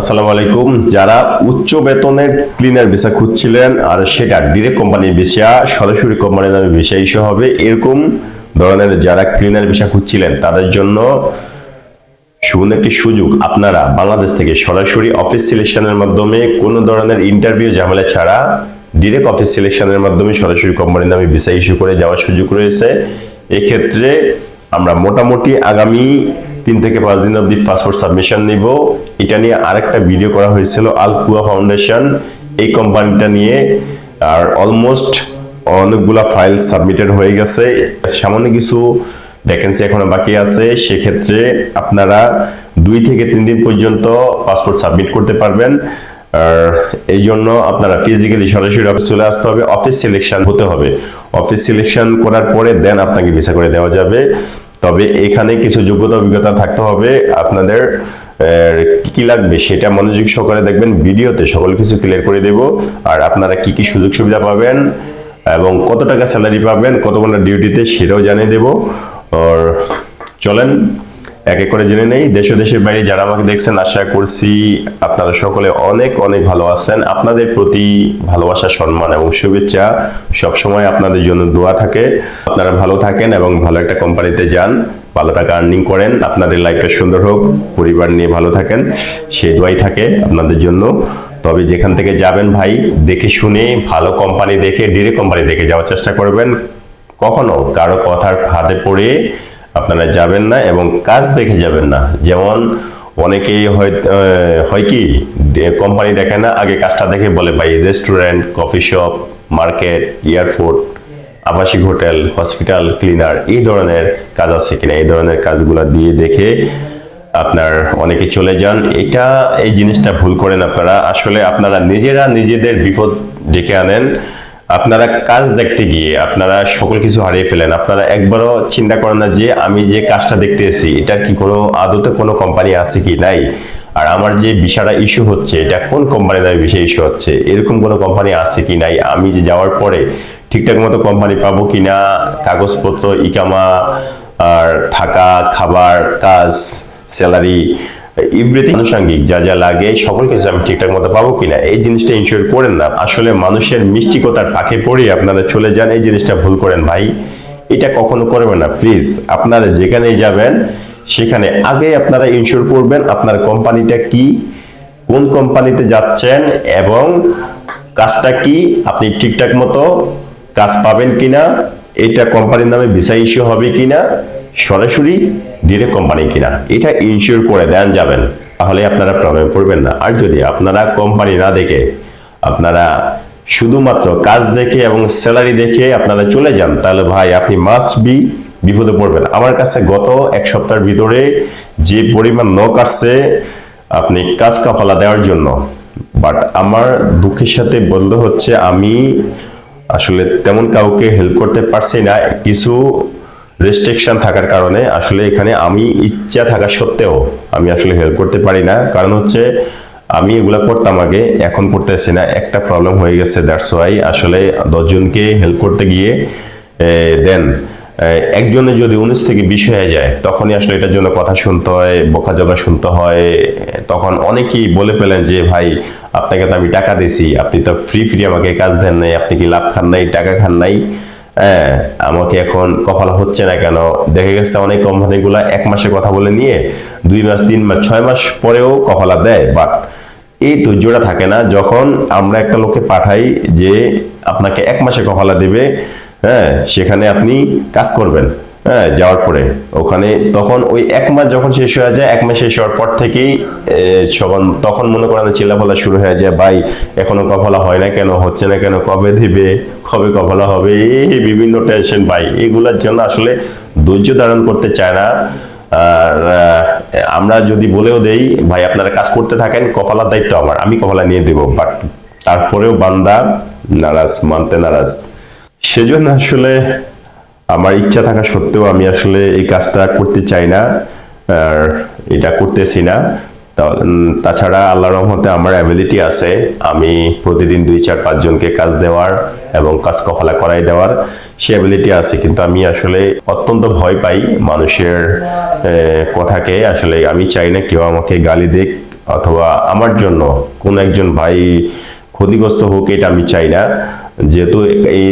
আসসালামু আলাইকুম। যারা উচ্চ বেতনের ক্লিনার ভিসা খুঁজছিলেন আর সেটা ডিরেক্ট কোম্পানির ভিসা সরাসরি কোম্পানির নামে ভিসা ইস্যু হবে, এরকম ধরনের যারা ক্লিনার ভিসা খুঁজছিলেন, তাদের জন্য সুবর্ণ একটি সুযোগ। আপনারা বাংলাদেশ থেকে সরাসরি অফিস সিলেকশনের মাধ্যমে কোনো ধরনের ইন্টারভিউ ঝামেলা ছাড়া ডিরেক্ট অফিস সিলেকশনের মাধ্যমে সরাসরি কোম্পানির নামে ভিসা ইস্যু করে যাওয়ার সুযোগ রয়েছে। এক্ষেত্রে আমরা মোটামুটি আগামী তিন থেকে পাঁচ দিন অবধি পাসপোর্ট সাবমিশন নিব। এটা নিয়ে আরেকটা ভিডিও করা হয়েছিল আলকুয়া ফাউন্ডেশন এই কোম্পানিটা নিয়ে আর অলমোস্ট অনেকগুলা ফাইল সাবমিটেড হয়ে গেছে। সামান্য কিছু ভ্যাকেন্সি এখনও বাকি আছে। সেক্ষেত্রে আপনারা দুই থেকে তিন দিন পর্যন্ত পাসপোর্ট সাবমিট করতে পারবেন। আর এই জন্য আপনারা ফিজিক্যালি সরাসরি অফিস চলে আসতে হবে। অফিস সিলেকশন হতে হবে। অফিস সিলেকশন করার পরে দেন আপনাকে ভিসা করে দেওয়া যাবে। তবে এখানে কিছু যোগ্যতা, অভিজ্ঞতা থাকতে হবে আপনাদের। কি লাগবে সেটা মনোযোগ সহকারে দেখবেন ভিডিওতে সকল কিছু ক্লিয়ার করে দেব। আর আপনারা কি কি সুযোগ সুবিধা পাবেন এবং কত টাকা স্যালারি পাবেন, কত ঘণ্টা ডিউটিতে সেটাও জানিয়ে দেব। আর চলেন এক এক করে জেনে নেই। দেশ দেশের বাইরে যারা আমাকে দেখছেন, আশা করছি আপনারা সকলে অনেক অনেক ভালো আছেন। আপনাদের প্রতি ভালোবাসা, সম্মান এবং শুভেচ্ছা সবসময় আপনাদের জন্য দোয়া থাকে। আপনারা ভালো থাকেন এবং ভালো একটা কোম্পানিতে যান, ভালো টাকা আর্নিং করেন। আপনাদের লাইফটা সুন্দর হোক, পরিবার নিয়ে ভালো থাকেন, সে দোয়াই থাকে আপনাদের জন্য। তবে যেখান থেকে যাবেন ভাই, দেখে শুনে ভালো কোম্পানি দেখে ডিরেক্ট কোম্পানি দেখে যাওয়ার চেষ্টা করবেন। কখনো কারও কথার ফাঁদে পড়ে আপনারা যাবেন না এবং কাজ দেখে যাবেন না। যেমন অনেকেই হয় কি কোম্পানি দেখে না, আগে কাজটা দেখে বলে, ভাই, restaurant, coffee shop, market, airport, আবাসিক হোটেল, হসপিটাল, ক্লিনার, এই ধরনের কাজ আছে কিনা? এই ধরনের কাজগুলো দিয়ে দেখে আপনার অনেকে চলে যান। এটা, এই জিনিসটা ভুল করেন আপনারা। আসলে আপনারা নিজেরা নিজেদের বিপদ ডেকে আনেন। আপনারা কাজ দেখতে গিয়ে আপনারা সকল কিছু হারিয়ে ফেলেন। আপনারা একবারও চিন্তা করেন না যে আমি যে কাজটা দেখতে এসেছি এটার কি কোনো আদতে কোনো কোম্পানি আছে কি নাই? আর আমার যে বিষয়টা ইস্যু হচ্ছে, এটা কোন কোম্পানির দ্বারা বিষয় ইস্যু হচ্ছে? এরকম কোনো কোম্পানি আছে কি নাই? আমি যে যাওয়ার পরে ঠিকঠাক মতো কোম্পানি পাবো কি না? কাগজপত্র, ইকামা, আর থাকা, খাবার, কাজ স্যালারি এভরিথিং আনুষঙ্গিক, যা যা লাগে সকল কিছু আমি ঠিকঠাক মতো পাবো কিনা, এই জিনিসটা ইনশিওর করেন না। আসলে মানুষের মিষ্টিকতার পাকে পড়ে আপনারা চলে যান, এই জিনিসটা ভুল করেন ভাই। এটা কখনো করবেন না প্লিজ আপনারা যেখানেই যাবেন, সেখানে আগে আপনারা ইনশিওর করবেন আপনার কোম্পানিটা কি, কোন কোম্পানিতে যাচ্ছেন এবং কাজটা কি, আপনি ঠিকঠাক মতো কাজ পাবেন কিনা, এটা কোম্পানির নামে ভিসা ইস্যু হবে কিনা, সরাসরি ডিরেক্ট কোম্পানি কিনা। এটা ইনশিওর করে দেন যাবেন, তাহলে আপনারা প্রবলেমে পড়বেন না। আর যদি আপনারা কোম্পানি না দেখে, আপনারা শুধুমাত্র কাজ দেখে এবং স্যালারি দেখে আপনারা চলে যান, তাহলে ভাই আপনি মাস্ট বি বিপদে পড়বেন। আমার কাছে গত এক সপ্তাহের ভিতরে যে পরিমাণ নখ আসছে, আপনি কাজ কাফালা দেওয়ার জন্য। বাট আমার দুঃখের সাথে বলতে হচ্ছে, আমি আসলে তেমন কাউকে হেল্প করতে পারছি না। কিছু রেস্ট্রিকশন থাকার কারণে আসলে এখানে আমি ইচ্ছা থাকা সত্ত্বেও আমি আসলে হেল্প করতে পারি না। কারণ হচ্ছে, আমি এগুলা করতাম আগে, এখন করতেছি না। একটা প্রবলেম হয়ে গেছে দ্যাটস ওয়াই আসলে দশজনকে হেল্প করতে গিয়ে দেন। একজনে যদি উনিশ থেকে বিশ হয়ে যায়, তখনই আসলে এটার জন্য কথা শুনতে হয়, বকাঝকা শুনতে হয়। তখন অনেকেই বলে পেলেন যে, ভাই, আপনাকে তো আমি টাকা দিছি আপনি তো ফ্রি ফ্রি আমাকে কাজ দেন নাই, আপনি কি লাভ খান নাই, টাকা খান নাই? হ্যাঁ আমাকে এখন কপাল হচ্ছে না কেন? দেখা গেছে অনেক কোম্পানিগুলো এক মাসে কথা বলে নিয়ে দুই মাস, তিন মাস, ছয় মাস পরেও কপালা দেয়। বাট এই ধৈর্যটা থাকে না, যখন আমরা একটা লোককে পাঠাই যে আপনাকে এক মাসে কপালা দেবে হ্যাঁ সেখানে আপনি কাজ করবেন। হ্যাঁ যাওয়ার পরে। ওখানে তখন ওই এক মাস যখন শেষ হয়ে যায় এক মাস শেষ হওয়ার পর থেকেই এ, সখন তখন মনে করেন চিল্লাফলা শুরু হয়ে যায় ভাই এখনও কফলা হয় না কেন? হচ্ছে না কেন? কবে দিবে? কবে কফলা হবে? এই বিভিন্ন টেনশন ভাই এগুলোর জন্য আসলে ধৈর্য ধারণ করতে চায় না। আর আমরা যদি বলেও দেই ভাই আপনারা কাজ করতে থাকেন কফলার দায়িত্ব আমার আমি কফলা নিয়ে দেবো। বাট তারপরেও বান্দা নারাজ মানতে নারাজ। সেজন্য আসলে আমার ইচ্ছা থাকা সত্ত্বেও আমি আসলে এই কাজটা করতে চাই না, আর এটা করতেছি না। তাছাড়া আল্লাহ রহমতে আমার অ্যাবিলিটি আছে আমি প্রতিদিন দুই, চার পাঁচজনকে কাজ দেওয়ার এবং কাজ কফলা করাই দেওয়ার। সে অ্যাবিলিটি আছে, কিন্তু আমি আসলে অত্যন্ত ভয় পাই মানুষের কথাকে। আসলে আমি চাই না কেউ আমাকে গালি দিক অথবা আমার জন্য কোন একজন ভাই ক্ষতিগ্রস্ত হোক, এটা আমি চাই না। যেহেতু এই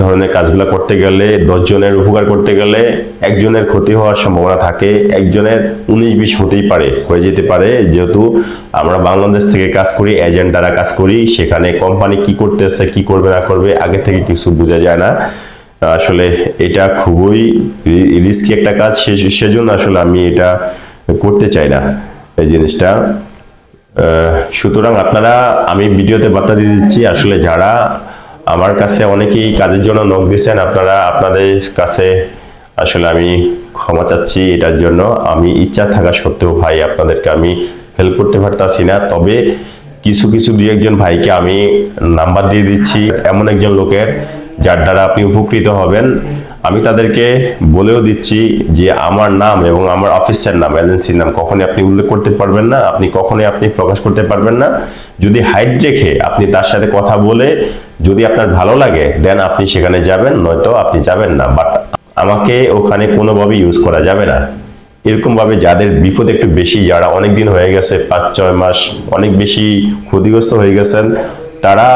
ধরনের কাজগুলো করতে গেলে দশজনের উপকার করতে গেলে একজনের ক্ষতি হওয়ার সম্ভাবনা থাকে, একজনের উনিশ বিশ হতেই পারে, হয়ে যেতে পারে। যেহেতু আমরা বাংলাদেশ থেকে কাজ করি এজেন্ট দ্বারা কাজ করি, সেখানে কোম্পানি কি করতেছে, কি করবে, না করবে, আগে থেকে কিছু বোঝা যায় না। আসলে এটা খুবই রিস্কি একটা কাজ সেজন্য আসলে আমি এটা করতে চাই না এই জিনিসটা। সুতরাং আপনারা, আমি ভিডিওতে বার্তা দিয়ে দিচ্ছি, আসলে যারা আমার কাছে অনেকেই কাজের জন্য নখ দিয়েছেন, আপনারা আপনাদের কাছে আসলে আমি ক্ষমা চাচ্ছি এটার জন্য। আমি ইচ্ছা থাকা সত্ত্বেও ভাই আপনাদেরকে আমি হেল্প করতে পারতাছি না, তবে কিছু কিছু দুই একজন ভাইকে আমি নাম্বার দিয়ে দিচ্ছি। এমন একজন লোকের যার দ্বারা আপনি উপকৃত হবেন। আমি তাদেরকে বলেও দিচ্ছি যে আমার নাম এবং আমার অফিসের নাম এজেন্সির নাম কখনই আপনি উল্লেখ করতে পারবেন না, আপনি কখনই আপনি প্রকাশ করতে পারবেন না। যদি হাইট রেখে আপনি তার সাথে কথা বলে যদি আপনার ভালো লাগে দেন আপনি সেখানে যাবেন, নয়তো আপনি যাবেন না। বাট আমাকে ওখানে কোনোভাবে ইউজ করা যাবে না। এরকম ভাবে যাদের বিপদ একটু বেশি, যারা অনেক দিন হয়ে গেছে, পাঁচ, ছয় মাস অনেক বেশি ক্ষতিগ্রস্ত হয়ে গেছেন, তারা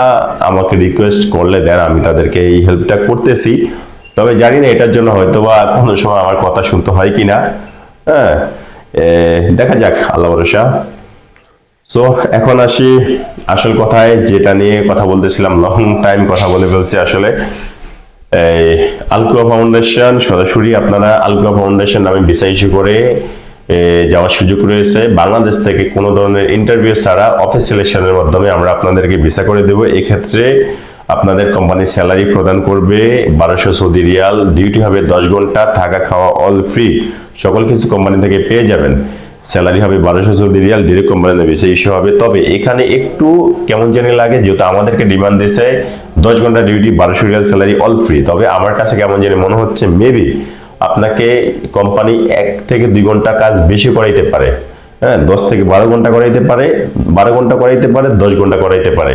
আমাকে রিকোয়েস্ট করলে দেন আমি তাদেরকে এই হেল্পটা করতেছি। তবে জানি না এটার জন্য হয়তো বা কোনো সময় আমার কথা শুনতে হয় কি না হ্যাঁ দেখা যাক, আল্লাহ ভরসা। সো এখন আসি আসল কথায়, যেটা নিয়ে কথা বলতেছিলাম লং টাইম কথা বলে ফেলছি আসলে। এই আলকুয়া ফাউন্ডেশন সরাসরি আপনারা আলকুয়া ফাউন্ডেশন নামে ভিসা ইস্যু করে যাওয়ার সুযোগ রয়েছে। বাংলাদেশ থেকে কোনো ধরনের ইন্টারভিউ ছাড়া অফিস সিলেকশনের মাধ্যমে আমরা আপনাদেরকে ভিসা করে দেব। এক্ষেত্রে আপনাদের কোম্পানি স্যালারি প্রদান করবে বারোশো সৌদি রিয়াল। ডিউটি হবে দশ ঘণ্টা, থাকা খাওয়া অল ফ্রি সকল কিছু কোম্পানি থেকে পেয়ে যাবেন। স্যালারি হবে বারোশো চৌদ্দ রিয়াল ডিরেক্ট কোম্পানি নেবে, সেই ইস্যু হবে। তবে এখানে একটু কেমন জানি লাগে, যেহেতু আমাদেরকে ডিমান্ড দিয়েছে, দশ ঘণ্টা ডিউটি বারোশো রিয়াল স্যালারি অল ফ্রি তবে আমার কাছে কেমন জানি মনে হচ্ছে মেবি আপনাকে কোম্পানি এক থেকে দুই ঘণ্টা কাজ বেশি করাইতে পারে। হ্যাঁ দশ থেকে বারো ঘণ্টা করাইতে পারে, বারো ঘণ্টা করাইতে পারে, দশ ঘণ্টা করাইতে পারে।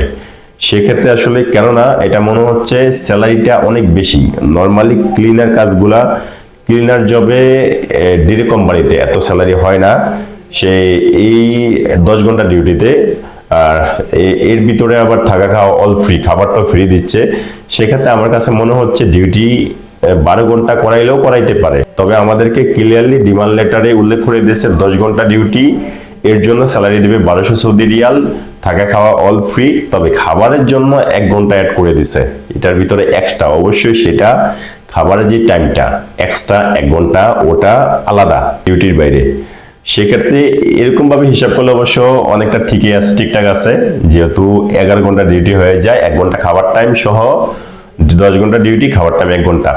সেক্ষেত্রে আসলে কেননা, এটা মনে হচ্ছে স্যালারিটা অনেক বেশি। নর্মালি ক্লিনার কাজগুলা ক্লিনার জবে ডিরেক্ট কোম্পানিতে এত স্যালারি হয় না। সে এই দশ ঘণ্টা ডিউটিতে আর এর ভিতরে আবার থাকা খাওয়া অল ফ্রি খাবারটাও ফ্রি দিচ্ছে। সেক্ষেত্রে আমার কাছে মনে হচ্ছে ডিউটি বারো ঘণ্টা করাইলেও করাইতে পারে। তবে আমাদেরকে ক্লিয়ারলি ডিমান্ড লেটারে উল্লেখ করে দিয়েছে দশ ঘণ্টা ডিউটি এর জন্য স্যালারি দেবে বারোশো সৌদি রিয়াল, থাকা খাওয়া অল ফ্রি তবে খাবারের জন্য এক ঘণ্টা অ্যাড করে দিছে। এটার ভিতরে এক্সট্রা অবশ্যই সেটা খাবারের যে টাইমটা এক্সট্রা এক ঘণ্টা, ওটা আলাদা ডিউটির বাইরে। সেক্ষেত্রে এরকমভাবে হিসাব করলে অবশ্য অনেকটা ঠিকই আছে, ঠিকঠাক আছে। যেহেতু এগারো ঘণ্টা ডিউটি হয়ে যায়, এক ঘণ্টা খাবার টাইম সহ দশ ঘণ্টা ডিউটি খাবার টাইম এক ঘণ্টা।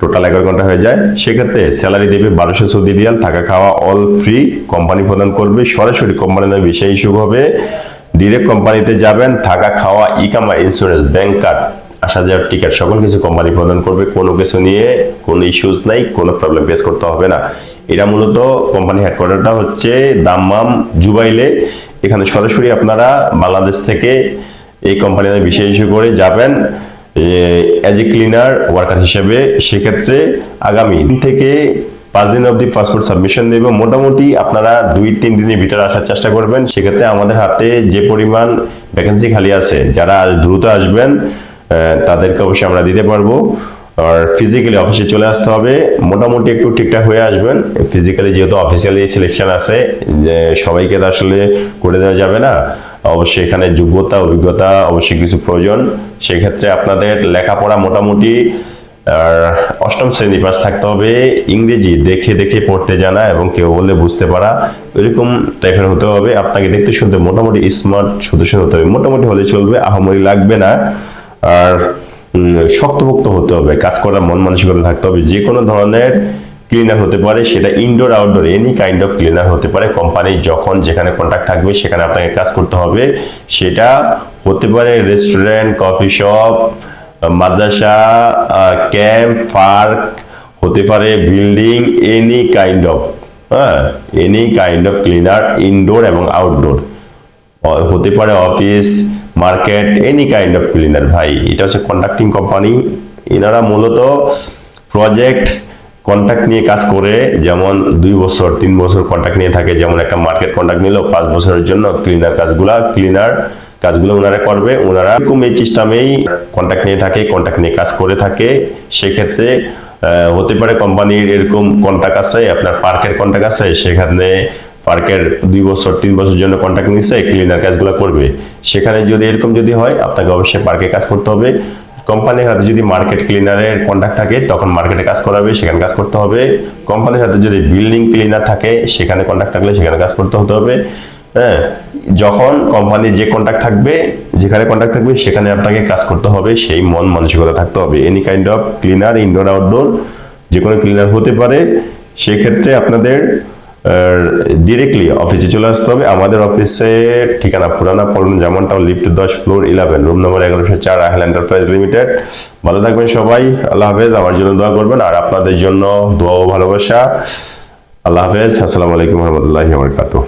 টোটাল এগারো ঘণ্টা হয়ে যায়। সেক্ষেত্রে স্যালারি দেবে বারোশো সৌদি রিয়াল, থাকা খাওয়া অল ফ্রি কোম্পানি প্রদান করবে, সরাসরি কোম্পানি নয় বিষয় ইস্যু হবে। ডিরেক্ট কোম্পানিতে যাবেন, থাকা খাওয়া ইকামা ইন্স্যুরেন্স ব্যাংক কার্ড আসা যাওয়ার টিকিট সকল কিছু কোম্পানি প্রদান করবে। কোনো কিছু নিয়ে কোনো ইস্যুস নাই, কোনো প্রবলেম ফেস করতে হবে না। এটা মূলত কোম্পানি হেডকোয়ার্টারটা হচ্ছে দাম্মাম জুবাইলে। এখানে সরাসরি আপনারা বাংলাদেশ থেকে এই কোম্পানিতে বিশেষ ইস্যু করে যাবেন অ্যাজ এ ক্লিনার ওয়ার্কার হিসেবে। সেক্ষেত্রে আগামী দিন থেকে পাঁচ দিন অবধি পাসপোর্ট সাবমিশন দেব। মোটামুটি আপনারা দুই, তিন দিনের ভিতরে আসার চেষ্টা করবেন। সেক্ষেত্রে আমাদের হাতে যে পরিমাণ ভ্যাকেন্সি খালি আছে, যারা দ্রুত আসবেন তাদেরকে অবশ্যই আমরা দিতে পারব। আর ফিজিক্যালি অফিসে চলে আসতে হবে। মোটামুটি একটু ঠিকঠাক হয়ে আসবেন। ফিজিক্যালি যেহেতু অফিসিয়ালি সিলেকশন আছে, যে সবাইকে তো আসলে করে দেওয়া যাবে না। অবশ্যই এখানে যোগ্যতা, অভিজ্ঞতা অবশ্যই কিছু প্রয়োজন। সেক্ষেত্রে আপনাদের লেখাপড়া মোটামুটি, আর অষ্টম শ্রেণি পাস থাকতে হবে। ইংরেজি দেখে দেখে পড়তে জানা এবং কেউ বললে বুঝতে পারা। এরকম টাইপের হতে হবে। আপনাকে দেখতে শুনতে মোটামুটি স্মার্ট সদস্য হতে হবে। মোটামুটি হলে চলবে। আহামরি লাগবে না। আর উম, শক্তপোক্ত হতে হবে কাজ করার মন মানসিকতা থাকতে হবে। যে কোনো ধরনের ক্লিনার হতে পারে সেটা indoor outdoor any kind of cleaner হতে পারে। কোম্পানি যখন যেখানে কন্ট্যাক্ট থাকবে সেখানে আপনাকে কাজ করতে হবে। সেটা হতে পারে রেস্টুরেন্ট কফি শপ মাদ্রাসা ক্যাম্প পার্ক হতে পারে বিল্ডিং এনি কাইন্ড অফ হ্যাঁ any kind of cleaner indoor এবং আউটডোর হতে পারে office market any kind of cleaner ভাই। এটা হচ্ছে কন্ডাক্টিং কোম্পানি এনারা মূলত প্রজেক্ট কন্ট্যাক্ট নিয়ে কাজ করে, যেমন দুই বছর, তিন বছর কন্ট্যাক্ট নিয়ে থাকে। যেমন একটা মার্কেট কন্ট্রাক্ট নিল, পাঁচ বছরের জন্য ক্লিনার কাজগুলা ক্লিনার কাজগুলো ওনারা করবে। ওনারা এরকম এই সিস্টেমেই কন্ট্যাক্ট নিয়ে থাকে কন্ট্যাক্ট নিয়ে কাজ করে থাকে। সেক্ষেত্রে হতে পারে কোম্পানির এরকম কন্ট্যাক্ট আছে, আপনার পার্কের কন্ট্যাক্ট আছে। সেখানে পার্কের দুই বছর, তিন বছরের জন্য কন্ট্রাক্ট নিচ্ছে ক্লিনার কাজগুলো করবে। সেখানে যদি এরকম যদি হয়, আপনাকে অবশ্যই পার্কে কাজ করতে হবে। কোম্পানির হাতে যদি মার্কেট ক্লিনারের কন্ট্যাক্ট থাকে, তখন মার্কেটে কাজ করাবে, সেখানে কাজ করতে হবে। কোম্পানির হাতে যদি বিল্ডিং ক্লিনার থাকে, সেখানে কন্ট্যাক্ট থাকলে সেখানে কাজ করতে হতে হবে। হ্যাঁ যখন কোম্পানির যে কন্ট্যাক্ট থাকবে, যেখানে কন্ট্যাক্ট থাকবে, সেখানে আপনাকে কাজ করতে হবে। সেই মন মানসিকতা থাকতে হবে। Any kind of cleaner indoor outdoor যে কোনো ক্লিনার হতে পারে। সেক্ষেত্রে আপনাদের ডিরেক্টলি অফিসে চলে আসতে হবে। আমাদের অফিসে ঠিকানা পুরানা পল্টন যেমন টাউন লিফট দশ ফ্লোর ইলেভেন রুম নম্বর এগারোশো চার আহল এন্টারপ্রাইজ লিমিটেড ভালো থাকবেন সবাই, আল্লাহ হাফেজ, আমার জন্য দোয়া করবেন, আর আপনাদের জন্য দোয়া ও ভালোবাসা। আল্লাহ হাফেজ, আসসালামু আলাইকুম রহমতুল্লাহ বরকাতুহ।